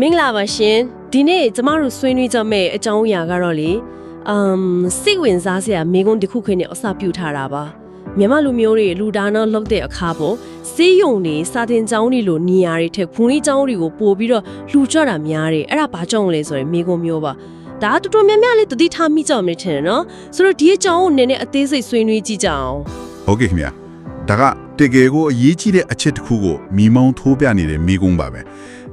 မင်္ဂလာပါရှင်ဒီနေ့ကျမတို့ဆွေးနွေးကြမယ့်အကြောင်းအရာကတော့လေအမ်စိတ်ဝင်စားစရာမိကုန်းတစ်ခုခွင်းနဲ့အစပြုထားတာပါမြန်မာလူမျိုးတွေလူဒါနာလောက်တဲ့အခါပေါ်စေးရုံတွေစာတင်ကျောင်းတွေလိုနေရာတွေထက်ခွန်လေးကျောင်းတွေကိုပို့ပြီးတော့လူကြတာများတယ်အဲ့ဒါဘာကြောင့်လဲဆိုရင်မိကုန်းမျိုးပါဒါတော်တော်များများလေးတတိထားမိကြအောင်နေထင်တယ်နော်ဆိုတော့ဒီအကြောင်းကိုနည်းနည်းအသေးစိတ်ဆွေးနွေးကြည့်ကြအောင်ဟုတ်ကဲ့ခင်ဗျာဒါကတကယ်ကိုအရေးကြီးတဲ့အချက်တစ်ခုကိုမိမောင်းထိုးပြနေတဲ့မိကုန်းပါပဲ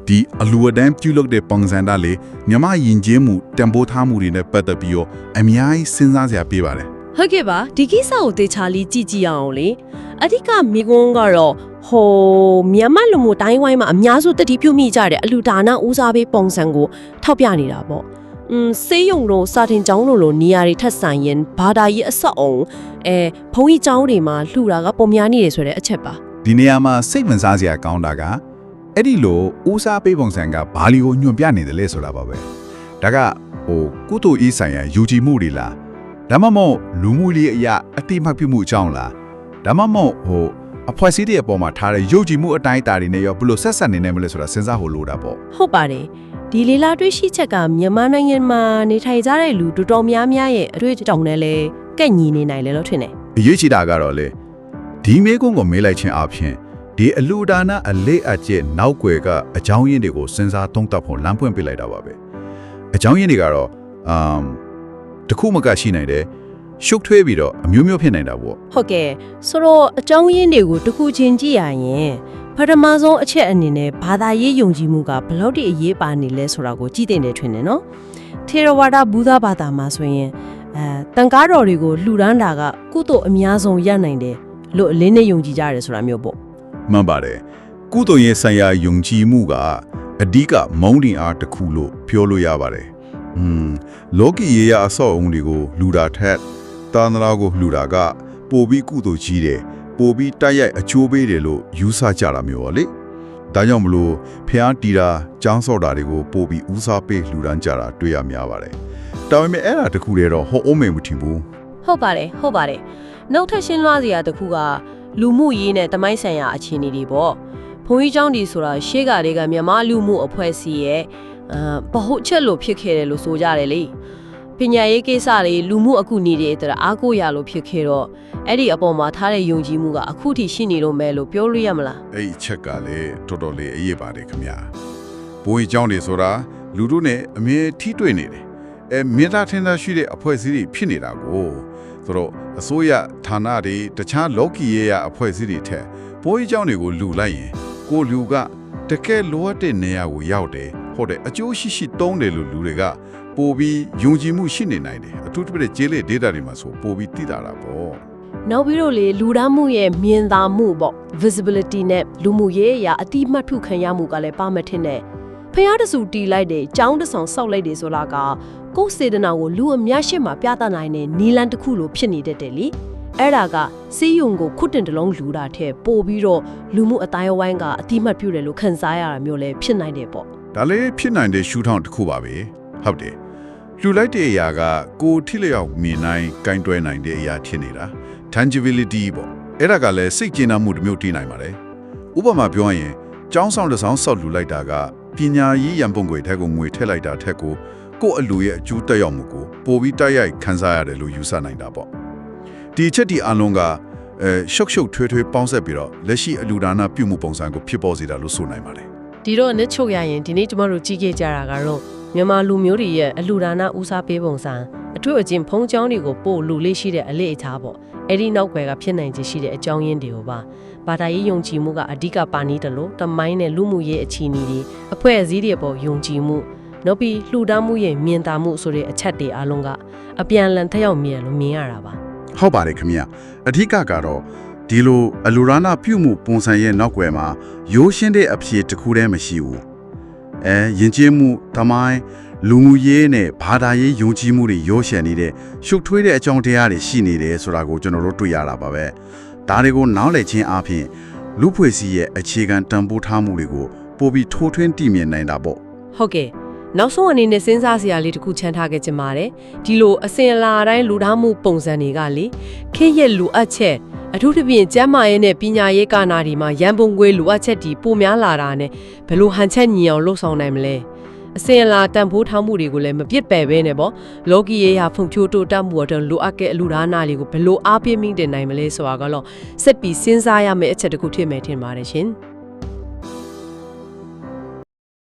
ဒီအလူအဒန်းပြုလုပ်တဲ့ပုံစံသားလေးမြမယဉ်ကျေးမှုတံပိုးထားမှုတွေနဲ့ပတ်သက်ပြီးတော့အများကြီးစဉ်းစားစရာပေးပါတယ်ဟုတ်ကဲ့ပါဒီကိစ္စကိုတေချာလေးကြည့်ကြည့်အောင်လေအဓိကမိကွန်းကတော့ဟိုမြန်မာလူမျိုးတိုင်းဝိုင်းမှာအများစုတတိပြုမိကြတဲ့အလူဒါနဦးစားပေးပုံစံကိုထောက်ပြနေတာပေါ့อืมစေးရုံတို့စာတင်ကျောင်းတို့လိုနေရာတွေထက်ဆိုင်ရင်ဘာသာရေးအဆောက်အုံအဲဘုံကြီးကျောင်းတွေမှာလှူတာကပုံများနေတယ်ဆိုတဲ့အချက်ပါဒီနေရာမှာစိတ်ဝင်စားစရာကောင်းတာက အဲ့ဒီလိုဦးစားပေးပုံစံကဘာလီကိုညွှန်ပြနေတယ်လဲဆိုတာပါပဲဒါကဟိုကုသိုလ်အေးဆိုင်ရာယူကြည်မှုတွေလားဒါမှမဟုတ်လူမှုရေးအရာအတိအမှတ်ပြုမှုအကြောင်းလားဒါမှမဟုတ်ဟိုအဖွဲ့အစည်းတွေအပေါ်မှာထားတဲ့ယုံကြည်မှုအတိုင်းအတာတွေနဲ့ရောဘယ်လိုဆက်ဆက်နေနေမလဲဆိုတာစဉ်းစားဖို့လိုတာပေါ့ဟုတ်ပါတယ်ဒီလီလာတွေးရှိချက်ကမြန်မာနိုင်ငံမှာနေထိုင်ကြတဲ့လူတော်တော်များများရဲ့အတွေ့အကြုံနဲ့လည်းကန့်ညီနေနိုင်တယ်လို့ထင်တယ်အရေးကြီးတာကတော့လေဒီမေကုန်းကိုမေးလိုက်ခြင်းအပြင် ဒီအလူဒါနာအလေးအကျင့်နောက်ွယ်ကအကြောင်းရင်းတွေကိုစဉ်းစားသုံးသပ်ဖို့လမ်းပွင့်ပေးလိုက်တာပါပဲအကြောင်းရင်းတွေကတော့အမ်တစ်ခုမကရှိနိုင်တယ်ရှုပ်ထွေးပြီးတော့အမျိုးမျိုးဖြစ်နိုင်တာပေါ့ဟုတ်ကဲ့ဆိုတော့အကြောင်းရင်းတွေကိုတစ်ခုချင်းကြည့်ရရင်ပထမဆုံးအချက်အနေနဲ့ဘာသာရေးယုံကြည်မှုကဘယ်လောက်ထိအရေးပါနေလဲဆိုတာကိုကြည့်တင်တယ်ထွင်တယ်နော်ထေရဝါဒဘူဒဘာသာမှာဆိုရင်အဲတန်ကားတော်တွေကိုလှူဒန်းတာကကုသိုလ်အများဆုံးရနိုင်တယ်လို့အလင်းနဲ့ယုံကြည်ကြတယ်ဆိုတာမျိုးပေါ့ မှန်ပါတယ်ကုသိုလ်ရေးဆိုင်ရာယုံကြည်မှုကအဓိကမုန်းတင်အားတစ်ခုလို့ပြောလို့ရပါတယ်อืมလောကီရေးရအဆောက်အုံတွေကိုလူတာထက်သာသနာကိုလူတာကပိုပြီးကုသိုလ်ကြီးတယ်ပိုပြီးတိုက်ရိုက်အချိုးပေးတယ်လို့ယူဆကြတာမျိုးပါလေဒါကြောင့်မလို့ဖျားတီတာចောင်းစော့တာတွေကိုပိုပြီးဦးစားပေးလူတန်းကြတာတွေ့ရများပါတယ်ဒါပေမဲ့အဲ့ဒါတခုတည်းတော့ဟောအုံးမယ်မထင်ဘူး ဟုတ်ပါတယ်ဟုတ်ပါတယ်နောက်ထပ်ရှင်းလွှားစရာတစ်ခုက လူမှုရေးနဲ့တမိုင်းဆိုင်ရာအခြေအနေတွေပေါ့ဘုန်းကြီးเจ้าဒီဆိုတာရှေးကလေးကမြန်မာလူမှုအဖွဲ့အစည်းရဲ့အာဗဟုတ်ချက်လို့ဖြစ်ခဲ့တယ်လို့ဆိုကြတယ်လေပညာရေးကိစ္စတွေလူမှုအကူအညီတွေအတွက်အားကိုးရလို့ဖြစ်ခဲ့တော့အဲ့ဒီအပေါ်မှာထားတဲ့ယုံကြည်မှုကအခုထိရှိနေလို့မဲလို့ပြောလို့ရမလား အဲ့ဒီအချက်ကလည်းတော်တော်လေးအရေးပါတယ်ခင်ဗျာဘိုးကြီးเจ้าနေဆိုတာလူတို့နဲ့အမြဲထိတွေ့နေတယ်အဲမေတ္တာထင်သာရှိတဲ့အဖွဲ့အစည်းတွေဖြစ်နေတာကို ဆိုတော့အစိုးရဌာနတွေတခြားလော်ကီရေးရအဖွဲ့အစည်းတွေထက်ပိုးကြီးကျောင်းတွေကိုလူလိုက်ရင်ကိုလူကတကယ်လိုအပ်တဲ့နေရာကိုရောက်တယ်ဟုတ်တယ်အကျိုးရှိရှိတုံးတယ်လို့လူတွေကပိုပြီးယုံကြည်မှုရှိနေနိုင်တယ်အထူးသဖြင့်ကျေးလက် data တွေမှာဆိုပိုပြီးသိတာတာပေါ့နောက်ပြီးတော့လေလူသားမှုရဲ့မြင်သာမှုပေါ့ visibility နဲ့လူမှုရေးအရာအတိမတ်ထုခံရမှုကလည်းပါမထင်တဲ့ ဖျားတဆူတီလိုက်တယ်ကြောင်းတဆောင်ဆောက်လိုက်တယ်ဆိုတာကကိုယ်စေတနာကိုလူအများရှိမှပြသနိုင်တဲ့နီလန်တစ်ခုလိုဖြစ်နေတတ်တယ်လေအဲ့ဒါကစီးယုံကိုခုတ်တင်တလုံးလူတာတဲ့ပို့ပြီးတော့လူမှုအတိုင်းအဝိုင်းကအတိမတ်ပြုတယ်လို့ခံစားရတာမျိုးလည်းဖြစ်နိုင်တယ်ပေါ့ဒါလည်းဖြစ်နိုင်တဲ့ရှူထောင့်တစ်ခုပါပဲဟုတ်တယ်လူလိုက်တဲ့အရာကကိုယ်ထိလျောက်မြင်နိုင်ကင်တွဲနိုင်တဲ့အရာဖြစ်နေတာ tangibility ပေါ့အဲ့ဒါကလည်းစိတ်ကျဉ်းမှုတစ်မျိုးတည်နိုင်ပါတယ်ဥပမာပြောရင်ကျောင်းဆောင်တစ်ဆောင်ဆောက်လူလိုက်တာက ပညာရေးရန်ပုံငွေထက်ကိုငွေထည့်လိုက်တာထက်ကိုကိုယ့်အလူရဲ့အကျိုးတက်ရောက်မှုကိုပိုပြီးတိုက်ရိုက်ခံစားရတယ်လို့ယူဆနိုင်တာပေါ့ဒီအချက်ဒီအလုံးကအဲရှုပ်ရှုပ်ထွေးထွေးပေါင်းဆက်ပြီးတော့လက်ရှိအလူဒါနာပြုမှုပုံစံကိုဖြစ်ပေါ်စေတာလို့ဆိုနိုင်ပါတယ်ဒီတော့နှစ်ချုပ်ရရင်ဒီနေ့ကျမတို့ကြီးခဲ့ကြတာကတော့မြန်မာလူမျိုးတွေရဲ့အလှူဒါနဦးစားပေးပုံစံအထွတ်အကျင့်ဖုံးချောင်းတွေကိုပို့လူလေးရှိတဲ့အလေးအထားပေါ့အဲ့ဒီနောက်ွယ်ကဖြစ်နိုင်ခြေရှိတဲ့အကြောင်းရင်းတွေကိုပါ ဘာသာရေးယုံကြည်မှုကအဓိကပါနေတယ်လို့တမိုင်းနဲ့လူမှုရေးအခြေအနေတွေအဖွဲ့အစည်းတွေပေါ်ယုံကြည်မှုနောက်ပြီးလှူဒါန်းမှုရဲ့မြင်သာမှုဆိုတဲ့အချက်တွေအလုံးကအပြန်အလှန်ထက်ရောက်မြင်ရလို့မြင်ရတာပါဟုတ်ပါတယ်ခင်ဗျအဓိကကတော့ဒီလိုအလူရနာပြုမှုပုံစံရဲ့နောက်ွယ်မှာရိုးရှင်းတဲ့အဖြေတစ်ခုတည်းမရှိဘူးအဲယဉ်ကျေးမှုတမိုင်းလူမှုရေးနဲ့ဘာသာရေးယုံကြည်မှုတွေရိုးရှင်းနေတဲ့ရှုပ်ထွေးတဲ့အကြောင်းတရားတွေရှိနေတယ်ဆိုတာကိုကျွန်တော်တို့တွေ့ရတာပါပဲ ဒါတွေကိုနားလည်ခြင်းအပြင်လူဖွဲ့စည်းရဲ့အခြေခံတန်ဖိုးထားမှုတွေကိုပိုပြီးထိုးထွင်းတည်မြင်နိုင်တာပေါ့ဟုတ်ကဲ့နောက်ဆုံးအနေနဲ့စဉ်းစားစရာလေးတစ်ခုချန်ထားခဲ့ချင်ပါတယ်ဒီလိုအစင်အလာတိုင်းလူသားမှုပုံစံတွေကလေခင်းရဲ့လူအပ်ချက်အထူးသဖြင့်ကျမ်းမာရေးနဲ့ပညာရေးကဏ္ဍဒီမှာရန်ပုံငွေလူအပ်ချက်ဒီပိုများလာတာနဲ့ဘယ်လိုဟန်ချက်ညီအောင်လှုပ်ဆောင်နိုင်မလဲ အစင်အလာတန်ဖိုးထောင်းမှုတွေကိုလည်းမပြစ်ပယ်ပဲနဲ့ပေါ့လောကီရေးရာဖွံ့ဖြိုးတိုးတက်မှုအတွက်လိုအပ်တဲ့အလူဒါနာတွေကိုဘယ်လိုအားပြည့်မိတင်နိုင်မလဲဆိုတာကတော့စက်ပြီးစဉ်းစားရမယ့်အချက်တစ်ခုဖြစ်မယ်ထင်ပါတယ်ရှင်။